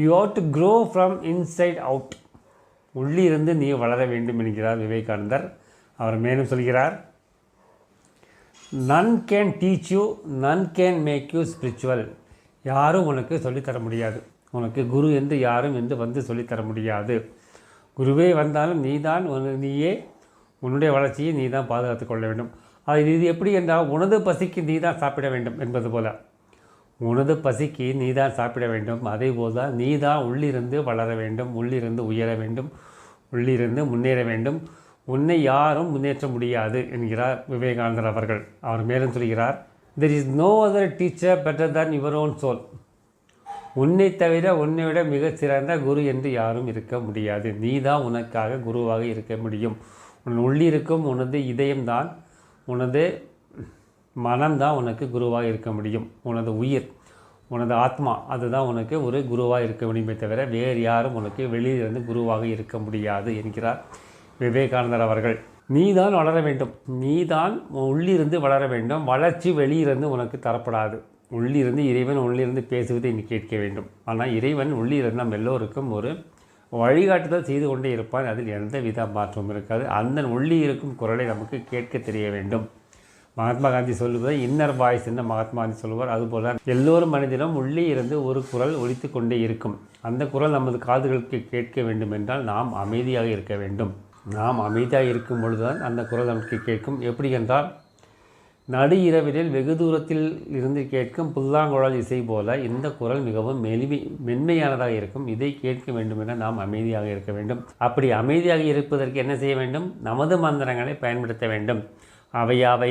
You how to grow from inside out உள்ளிருந்து நீ வளர வேண்டும் என்கிறார் விவேகானந்தர். அவர் மேலும் சொல்கிறார் none can teach you none can make you spiritual யாரும் உனக்கு சொல்லித்தர முடியாது. உனக்கு குரு என்று யாரும் என்று வந்து சொல்லித்தர முடியாது. குருவே வந்தாலும் நீ தான் நீயே உன்னுடைய வளர்ச்சியை நீ தான் பாதுகாத்து கொள்ள வேண்டும். அது இது எப்படி என்றால் உனது பசிக்கு நீ தான் சாப்பிட வேண்டும் என்பது போல. உனது பசிக்கு நீ தான் சாப்பிட வேண்டும். அதே போல்தான் நீ தான் உள்ளிருந்து வளர வேண்டும். உள்ளிருந்து உயர வேண்டும். உள்ளிருந்து முன்னேற வேண்டும். உன்னை யாரும் முன்னேற்ற முடியாது என்கிறார் விவேகானந்தர் அவர்கள். அவர் மேலும் சொல்கிறார் there is no other teacher better than your own soul உன்னை தவிர உன்னை விட மிகச் சிறந்த குரு என்று யாரும் இருக்க முடியாது. நீ தான் உனக்காக குருவாக இருக்க முடியும். உன் உள்ளிருக்கும் உனது இதயம்தான் உனது மனம்தான் உனக்கு குருவாக இருக்க முடியும். உனது உயிர் உனது ஆத்மா அதுதான் உனக்கு ஒரு குருவாக இருக்க முடியுமே தவிர வேறு யாரும் உனக்கு வெளியிலிருந்து குருவாக இருக்க முடியாது என்கிறார் விவேகானந்தர் அவர்கள். நீதான் வளர வேண்டும். நீதான் உள்ளிருந்து வளர வேண்டும். வளர்ச்சி வெளியிலிருந்து உனக்கு தரப்படாது. உள்ளிருந்து இறைவன் உள்ளிருந்து பேசுவதை நீ கேட்க வேண்டும். ஆனால் இறைவன் உள்ளிருந்து நம் எல்லோருக்கும் ஒரு வழிகாட்டுதல் செய்து கொண்டே இருப்பான். அதில் எந்த வித மாற்றமும் இருக்காது. அந்த உள்ளி இருக்கும் குரலை நமக்கு கேட்க தெரிய வேண்டும். மகாத்மா காந்தி சொல்லுவது இன்னர் வாய்ஸ் என்று மகாத்மா காந்தி சொல்லுவார். அதுபோல் எல்லோரும் மனிதனும் உள்ளே இருந்து ஒரு குரல் ஒழித்து கொண்டே இருக்கும். அந்த குரல் நமது காதுகளுக்கு கேட்க வேண்டும் என்றால் நாம் அமைதியாக இருக்க வேண்டும். நாம் அமைதியாக இருக்கும் பொழுதுதான் அந்த குரல் நமக்கு கேட்கும். எப்படி என்றால் நடு இரவிலில் வெகு தூரத்தில் இருந்து கேட்கும் புல்லாங்குழல் இசை போல இந்த குரல் மிகவும் மெலிமை மென்மையானதாக இருக்கும். இதை கேட்க வேண்டும் என நாம் அமைதியாக இருக்க வேண்டும். அப்படி அமைதியாக இருப்பதற்கு என்ன செய்ய வேண்டும்? நமது மந்திரங்களை பயன்படுத்த வேண்டும். அவையாவை